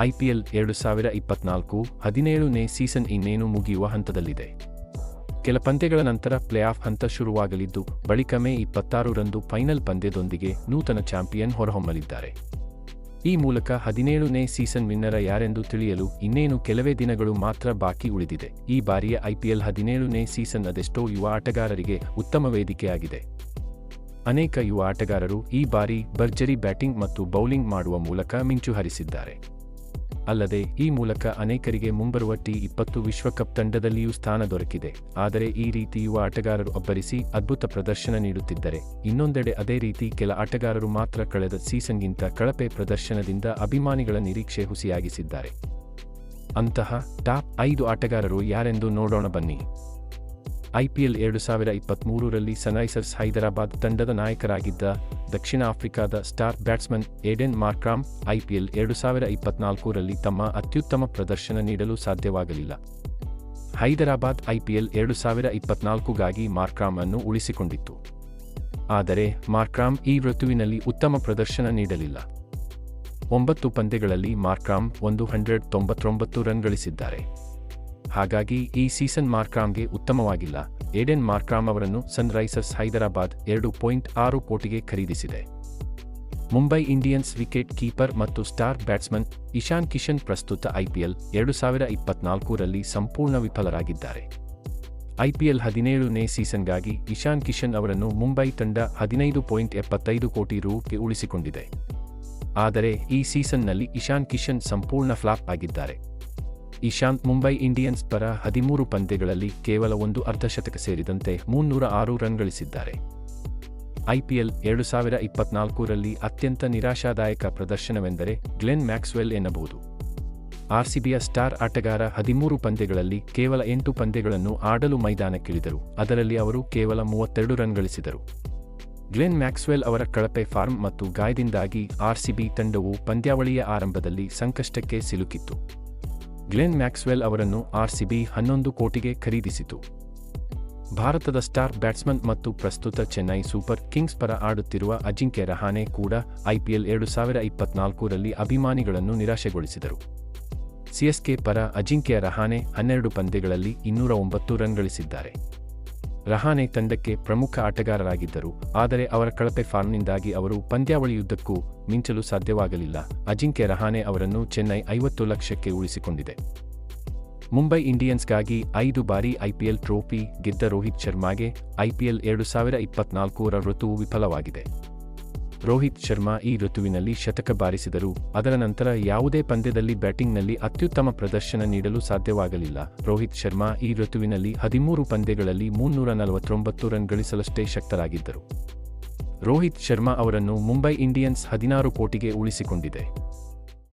IPL ಎರಡು ಸಾವಿರ ಇಪ್ಪತ್ನಾಲ್ಕು ಹದಿನೇಳನೇ ಸೀಸನ್ ಇನ್ನೇನು ಮುಗಿಯುವ ಹಂತದಲ್ಲಿದೆ. ಕೆಲ ಪಂದ್ಯಗಳ ನಂತರ ಪ್ಲೇ ಆಫ್ ಹಂತ ಶುರುವಾಗಲಿದ್ದು, ಬಳಿಕ ಮೇ ಇಪ್ಪತ್ತಾರು ರಂದು ಫೈನಲ್ ಪಂದ್ಯದೊಂದಿಗೆ ನೂತನ ಚಾಂಪಿಯನ್ ಹೊರಹೊಮ್ಮಲಿದ್ದಾರೆ. ಈ ಮೂಲಕ ಹದಿನೇಳನೇ ಸೀಸನ್ ವಿನ್ನರ ಯಾರೆಂದು ತಿಳಿಯಲು ಇನ್ನೇನು ಕೆಲವೇ ದಿನಗಳು ಮಾತ್ರ ಬಾಕಿ ಉಳಿದಿದೆ. ಈ ಬಾರಿಯ ಐಪಿಎಲ್ ಹದಿನೇಳನೇ ಸೀಸನ್ ಅದೆಷ್ಟೋ ಯುವ ಆಟಗಾರರಿಗೆ ಉತ್ತಮ ವೇದಿಕೆಯಾಗಿದೆ. ಅನೇಕ ಯುವ ಆಟಗಾರರು ಈ ಬಾರಿ ಭರ್ಜರಿ ಬ್ಯಾಟಿಂಗ್ ಮತ್ತು ಬೌಲಿಂಗ್ ಮಾಡುವ ಮೂಲಕ ಮಿಂಚು ಹರಿಸಿದ್ದಾರೆ ಅಲ್ಲದೆ, ಈ ಮೂಲಕ ಅನೇಕರಿಗೆ ಮುಂಬರುವ ಟಿ ಇಪ್ಪತ್ತು ವಿಶ್ವಕಪ್ ತಂಡದಲ್ಲಿಯೂ ಸ್ಥಾನ ದೊರಕಿದೆ. ಆದರೆ, ಈ ರೀತಿ ಯುವ ಆಟಗಾರರು ಅಬ್ಬರಿಸಿ ಅದ್ಭುತ ಪ್ರದರ್ಶನ ನೀಡುತ್ತಿದ್ದರೆ, ಇನ್ನೊಂದೆಡೆ ಅದೇ ರೀತಿ ಕೆಲ ಆಟಗಾರರು ಮಾತ್ರ ಕಳೆದ ಸೀಸನ್ಗಿಂತ ಕಳಪೆ ಪ್ರದರ್ಶನದಿಂದ ಅಭಿಮಾನಿಗಳ ನಿರೀಕ್ಷೆ ಹುಸಿಯಾಗಿಸಿದ್ದಾರೆ. ಅಂತಹ ಟಾಪ್ ಐದು ಆಟಗಾರರು ಯಾರೆಂದು ನೋಡೋಣ ಬನ್ನಿ. ಐಪಿಎಲ್ ಎರಡು ಸಾವಿರ ಇಪ್ಪತ್ತ್ಮೂರರಲ್ಲಿ ಸನ್ರೈಸರ್ಸ್ ಹೈದರಾಬಾದ್ ತಂಡದ ನಾಯಕರಾಗಿದ್ದ ದಕ್ಷಿಣ ಆಫ್ರಿಕಾದ star batsman Aiden Markram IPL ಎರಡು ಸಾವಿರ ಇಪ್ಪತ್ನಾಲ್ಕರಲ್ಲಿ ತಮ್ಮ ಅತ್ಯುತ್ತಮ ಪ್ರದರ್ಶನ ನೀಡಲು ಸಾಧ್ಯವಾಗಲಿಲ್ಲ. ಹೈದರಾಬಾದ್ ಐಪಿಎಲ್ ಎರಡು ಸಾವಿರ ಇಪ್ಪತ್ನಾಲ್ಕುಗಾಗಿ ಮಾರ್ಕ್ರಾಮ್ ಅನ್ನು ಉಳಿಸಿಕೊಂಡಿತ್ತು. ಆದರೆ ಮಾರ್ಕ್ರಾಮ್ ಈ ಋತುವಿನಲ್ಲಿ ಉತ್ತಮ ಪ್ರದರ್ಶನ ನೀಡಲಿಲ್ಲ. ಒಂಬತ್ತು ಪಂದ್ಯಗಳಲ್ಲಿ ಮಾರ್ಕ್ರಾಮ್ ಒಂದು ಹಂಡ್ರೆಡ್ ತೊಂಬತ್ತೊಂಬತ್ತು ರನ್ ಗಳಿಸಿದ್ದಾರೆ. ಹಾಗಾಗಿ ಈ ಸೀಸನ್ ಮಾರ್ಕ್ರಾಮ್ಗೆ ಉತ್ತಮವಾಗಿಲ್ಲ. ಏಡೆನ್ ಮಾರ್ಕ್ರಾಮ್ ಅವರನ್ನು ಸನ್ರೈಸರ್ಸ್ ಹೈದರಾಬಾದ್ ಎರಡು ಪಾಯಿಂಟ್ ಆರು ಕೋಟಿಗೆ ಖರೀದಿಸಿದೆ. ಮುಂಬೈ ಇಂಡಿಯನ್ಸ್ ವಿಕೆಟ್ ಕೀಪರ್ ಮತ್ತು ಸ್ಟಾರ್ ಬ್ಯಾಟ್ಸ್ಮನ್ ಇಶಾನ್ ಕಿಶನ್ ಪ್ರಸ್ತುತ ಐಪಿಎಲ್ ಎರಡು ಸಾವಿರ ಇಪ್ಪತ್ನಾಲ್ಕರಲ್ಲಿ ಸಂಪೂರ್ಣ ವಿಫಲರಾಗಿದ್ದಾರೆ. ಐಪಿಎಲ್ ಹದಿನೇಳನೇ ಸೀಸನ್ಗಾಗಿ ಇಶಾನ್ ಕಿಶನ್ ಅವರನ್ನು ಮುಂಬೈ ತಂಡ ಹದಿನೈದು ಪಾಯಿಂಟ್ ಎಪ್ಪತ್ತೈದು ಕೋಟಿ ರೂಗೆ ಉಳಿಸಿಕೊಂಡಿದೆ. ಆದರೆ ಈ ಸೀಸನ್ನಲ್ಲಿ ಇಶಾನ್ ಕಿಶನ್ ಸಂಪೂರ್ಣ ಫ್ಲಾಪ್ ಆಗಿದ್ದಾರೆ. ಇಶಾಂತ್ ಮುಂಬೈ ಇಂಡಿಯನ್ಸ್ ಪರ ಹದಿಮೂರು ಪಂದ್ಯಗಳಲ್ಲಿ ಕೇವಲ ಒಂದು ಅರ್ಧಶತಕ ಸೇರಿದಂತೆ ಮುನ್ನೂರ ಆರು ರನ್ ಗಳಿಸಿದ್ದಾರೆ. ಐಪಿಎಲ್ ಎರಡು ಸಾವಿರ ಇಪ್ಪತ್ನಾಲ್ಕರಲ್ಲಿ ಅತ್ಯಂತ ನಿರಾಶಾದಾಯಕ ಪ್ರದರ್ಶನವೆಂದರೆ ಗ್ಲೆನ್ ಮ್ಯಾಕ್ಸ್ವೆಲ್ ಎನ್ನಬಹುದು. ಆರ್ಸಿಬಿಯ ಸ್ಟಾರ್ ಆಟಗಾರ ಹದಿಮೂರು ಪಂದ್ಯಗಳಲ್ಲಿ ಕೇವಲ ಎಂಟು ಪಂದ್ಯಗಳನ್ನು ಆಡಲು ಮೈದಾನಕ್ಕಿಳಿದರು, ಅದರಲ್ಲಿ ಅವರು ಕೇವಲ ಮೂವತ್ತೆರಡು ರನ್ ಗಳಿಸಿದರು. ಗ್ಲೆನ್ ಮ್ಯಾಕ್ಸ್ವೆಲ್ ಅವರ ಕಳಪೆ ಫಾರ್ಮ್ ಮತ್ತು ಗಾಯದಿಂದಾಗಿ ಆರ್ಸಿಬಿ ತಂಡವು ಪಂದ್ಯಾವಳಿಯ ಆರಂಭದಲ್ಲಿ ಸಂಕಷ್ಟಕ್ಕೆ ಸಿಲುಕಿತ್ತು. ಗ್ಲೆನ್ ಮ್ಯಾಕ್ಸ್ವೆಲ್ ಅವರನ್ನು ಆರ್ಸಿಬಿ ಹನ್ನೊಂದು ಕೋಟಿಗೆ ಖರೀದಿಸಿತು. ಭಾರತದ ಸ್ಟಾರ್ ಬ್ಯಾಟ್ಸ್ಮನ್ ಮತ್ತು ಪ್ರಸ್ತುತ ಚೆನ್ನೈ ಸೂಪರ್ ಕಿಂಗ್ಸ್ ಪರ ಆಡುತ್ತಿರುವ ಅಜಿಂಕ್ಯ ರಹಾನೆ ಕೂಡ ಐಪಿಎಲ್ ಎರಡು ಸಾವಿರ ಇಪ್ಪತ್ನಾಲ್ಕರಲ್ಲಿ ಅಭಿಮಾನಿಗಳನ್ನು ನಿರಾಶೆಗೊಳಿಸಿದರು. ಸಿಎಸ್ಕೆ ಪರ ಅಜಿಂಕ್ಯ ರಹಾನೆ ಹನ್ನೆರಡು ಪಂದ್ಯಗಳಲ್ಲಿ ಇನ್ನೂರ ಒಂಬತ್ತು ರನ್ ಗಳಿಸಿದ್ದಾರೆ. ರಹಾನೆ ತಂಡಕ್ಕೆ ಪ್ರಮುಖ ಆಟಗಾರರಾಗಿದ್ದರು, ಆದರೆ ಅವರ ಕಳಪೆ ಫಾರ್ಮ್ನಿಂದಾಗಿ ಅವರು ಪಂದ್ಯಾವಳಿಯುದ್ದಕ್ಕೂ ಮಿಂಚಲು ಸಾಧ್ಯವಾಗಲಿಲ್ಲ. ಅಜಿಂಕ್ಯ ರಹಾನೆ ಅವರನ್ನು ಚೆನ್ನೈ ಐವತ್ತು ಲಕ್ಷಕ್ಕೆ ಉಳಿಸಿಕೊಂಡಿದೆ. ಮುಂಬೈ ಇಂಡಿಯನ್ಸ್ಗಾಗಿ ಐದು ಬಾರಿ ಐಪಿಎಲ್ ಟ್ರೋಫಿ ಗೆದ್ದ ರೋಹಿತ್ ಶರ್ಮಾಗೆ ಐಪಿಎಲ್ ಎರಡು ಸಾವಿರ ಇಪ್ಪತ್ನಾಲ್ಕರ ಋತುವು ವಿಫಲವಾಗಿದೆ. ರೋಹಿತ್ ಶರ್ಮಾ ಈ ಋತುವಿನಲ್ಲಿ ಶತಕ ಬಾರಿಸಿದರು. ಅದರ ನಂತರ ಯಾವುದೇ ಪಂದ್ಯದಲ್ಲಿ ಬ್ಯಾಟಿಂಗ್ನಲ್ಲಿ ಅತ್ಯುತ್ತಮ ಪ್ರದರ್ಶನ ನೀಡಲು ಸಾಧ್ಯವಾಗಲಿಲ್ಲ. ರೋಹಿತ್ ಶರ್ಮಾ ಈ ಋತುವಿನಲ್ಲಿ ಹದಿಮೂರು ಪಂದ್ಯಗಳಲ್ಲಿ ಮುನ್ನೂರ ನಲವತ್ತೊಂಬತ್ತು ರನ್ ಗಳಿಸಲಷ್ಟೇ ಶಕ್ತರಾಗಿದ್ದರು. ರೋಹಿತ್ ಶರ್ಮಾ ಅವರನ್ನು ಮುಂಬೈ ಇಂಡಿಯನ್ಸ್ ಹದಿನಾರು ಕೋಟಿಗೆ ಉಳಿಸಿಕೊಂಡಿದೆ.